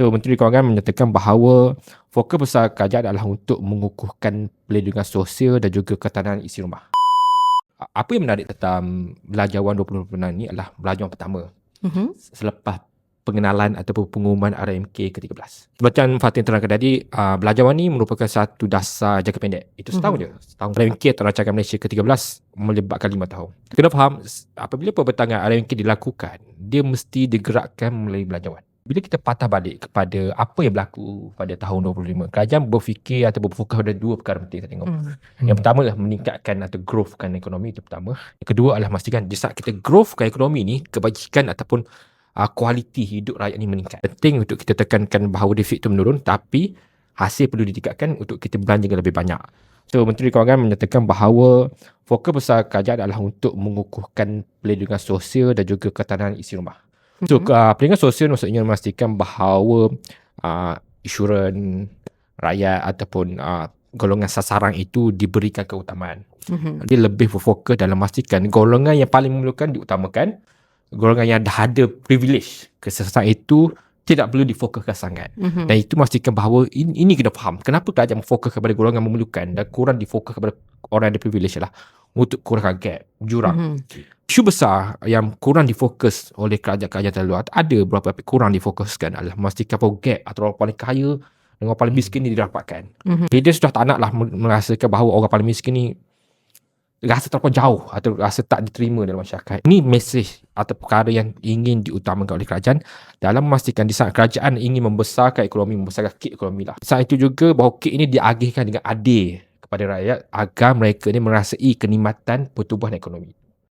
So, Menteri Kewangan menyatakan bahawa fokus besar kerajaan adalah untuk mengukuhkan pelindungan sosial dan juga ketahanan isi rumah. Apa yang menarik tentang Belajawan 2026 ni adalah belajawan pertama Mm-hmm. selepas pengenalan ataupun pengumuman RMK ke-13. Macam Fatin terangkan tadi, uh, belajawan ni merupakan satu dasar jangka pendek. Itu setahun je. Setahun RMK atau Rancangan Malaysia ke-13 melibatkan lima tahun. Kena faham, apabila pembentangan RMK dilakukan, dia mesti digerakkan melalui belajawan. Bila kita patah balik kepada apa yang berlaku pada tahun 2025, kerajaan berfikir atau berfokus pada dua perkara penting saya tengok. Mm. Yang pertama adalah meningkatkan atau growthkan ekonomi itu pertama. Yang kedua adalah memastikan di saat kita growthkan ekonomi ni, kebajikan ataupun uh, kualiti hidup rakyat ni meningkat. Penting untuk kita tekankan bahawa defisit itu menurun tapi hasil perlu ditingkatkan untuk kita belanja lebih banyak. So Menteri Kewangan menyatakan bahawa fokus besar kerajaan adalah untuk mengukuhkan pelindungan sosial dan juga ketahanan isi rumah. So uh, pelindungan sosial maksudnya memastikan bahawa uh, insurans rakyat ataupun uh, golongan sasaran itu diberikan keutamaan. Mhm. Dia lebih berfokus dalam memastikan golongan yang paling memerlukan diutamakan, golongan yang dah ada privilege kesesaran itu tidak perlu difokuskan sangat. Mhm. Dan itu memastikan bahawa ini, ini kena faham. Kenapa kerajaan fokus kepada golongan memerlukan dan kurang difokus kepada orang yang ada privilege lah untuk kurangkan gap, jurang. Mhm. Isu besar yang kurang difokus oleh kerajaan-kerajaan terluar ada beberapa tapi kurang difokuskan adalah memastikan bahawa gap antara orang paling kaya dengan orang paling miskin ni didapatkan. Mhm. Dia sudah tak nak lah merasakan bahawa orang paling miskin ni rasa terlalu jauh atau rasa tak diterima dalam masyarakat. Ini mesej atau perkara yang ingin diutamakan oleh kerajaan dalam memastikan di saat kerajaan ingin membesarkan ekonomi, membesarkan kit ekonomi lah. Saat itu juga bahawa kit ini diagihkan dengan adil kepada rakyat agar mereka ni merasai kenikmatan pertumbuhan ekonomi.